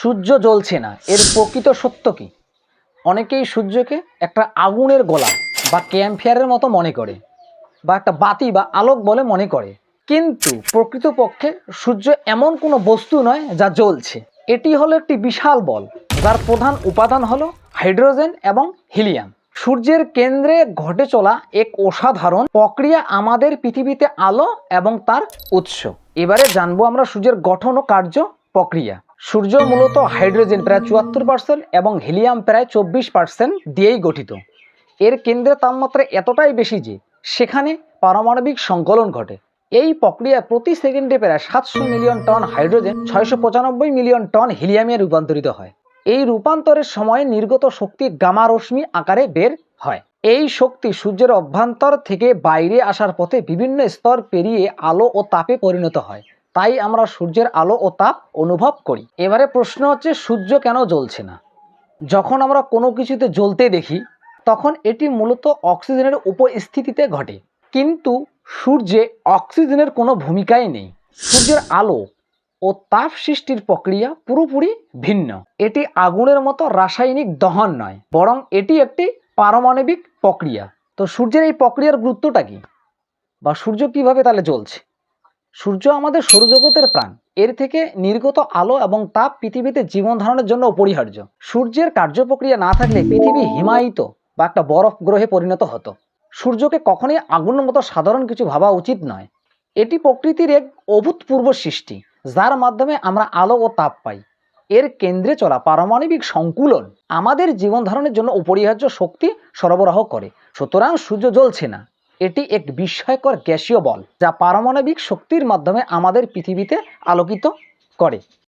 সূর্য জ্বলছে না। এর প্রকৃত সত্য কি? অনেকেই সূর্যকে একটা আগুনের গোলা বা ক্যাম্পফায়ারের মতো মনে করে বা একটা বাতি বা আলোক বলে মনে করে। কিন্তু প্রকৃতপক্ষে সূর্য এমন কোনো বস্তু নয় যা জ্বলছে। এটি হলো একটি বিশাল বল, যার প্রধান উপাদান হলো হাইড্রোজেন এবং হিলিয়াম। সূর্যের কেন্দ্রে ঘটে চলা এক অসাধারণ প্রক্রিয়া আমাদের পৃথিবীতে আলো এবং তার উৎস। এবারে জানব আমরা সূর্যের গঠন ও কার্য প্রক্রিয়া। সূর্য মূলত হাইড্রোজেন প্রায় চুয়াত্তর পার্সেন্ট এবং হিলিয়াম প্রায় চব্বিশ পার্সেন্ট দিয়েই গঠিত। এর কেন্দ্রের তাপমাত্রা এতটাই বেশি যে সেখানে পারমাণবিক সংকলন ঘটে। এই প্রক্রিয়ায় প্রতি সেকেন্ডে প্রায় সাতশো মিলিয়ন টন হাইড্রোজেন, ছয়শো পঁচানব্বই মিলিয়ন টন হিলিয়ামে রূপান্তরিত হয়। এই রূপান্তরের সময় নির্গত শক্তি গামা রশ্মি আকারে বের হয়। এই শক্তি সূর্যের অভ্যন্তর থেকে বাইরে আসার পথে বিভিন্ন স্তর পেরিয়ে আলো ও তাপে পরিণত হয়। তাই আমরা সূর্যের আলো ও তাপ অনুভব করি। এবারে প্রশ্ন হচ্ছে, সূর্য কেন জ্বলছে না? যখন আমরা কোনো কিছুতে জ্বলতে দেখি, তখন এটি মূলত অক্সিজেনের উপস্থিতিতে ঘটে। কিন্তু সূর্যে অক্সিজেনের কোনো ভূমিকাই নেই। সূর্যের আলো ও তাপ সৃষ্টির প্রক্রিয়া পুরোপুরি ভিন্ন। এটি আগুনের মতো রাসায়নিক দহন নয়, বরং এটি একটি পারমাণবিক প্রক্রিয়া। তো সূর্যের এই প্রক্রিয়ার গুরুত্বটা কি? বা সূর্য কীভাবে তাহলে জ্বলছে? সূর্য আমাদের সৌরজগতের প্রাণ। এর থেকে নির্গত আলো এবং তাপ পৃথিবীতে জীবন ধারণের জন্য অপরিহার্য। সূর্যের কার্যপ্রক্রিয়া না থাকলে পৃথিবী হিমায়িত বা একটা বরফ গ্রহে পরিণত হতো। সূর্যকে কখনোই আগুনের মতো সাধারণ কিছু ভাবা উচিত নয়। এটি প্রকৃতির এক অভূতপূর্ব সৃষ্টি, যার মাধ্যমে আমরা আলো ও তাপ পাই। এর কেন্দ্রে চলা পারমাণবিক সংকুলন আমাদের জীবন ধারণের জন্য অপরিহার্য শক্তি সরবরাহ করে। সুতরাং সূর্য জ্বলছে না। এটি এক বিস্ময়কর গ্যাসীয় বল যা পারমাণবিক শক্তির মাধ্যমে আমাদের পৃথিবীতে আলোকিত করে।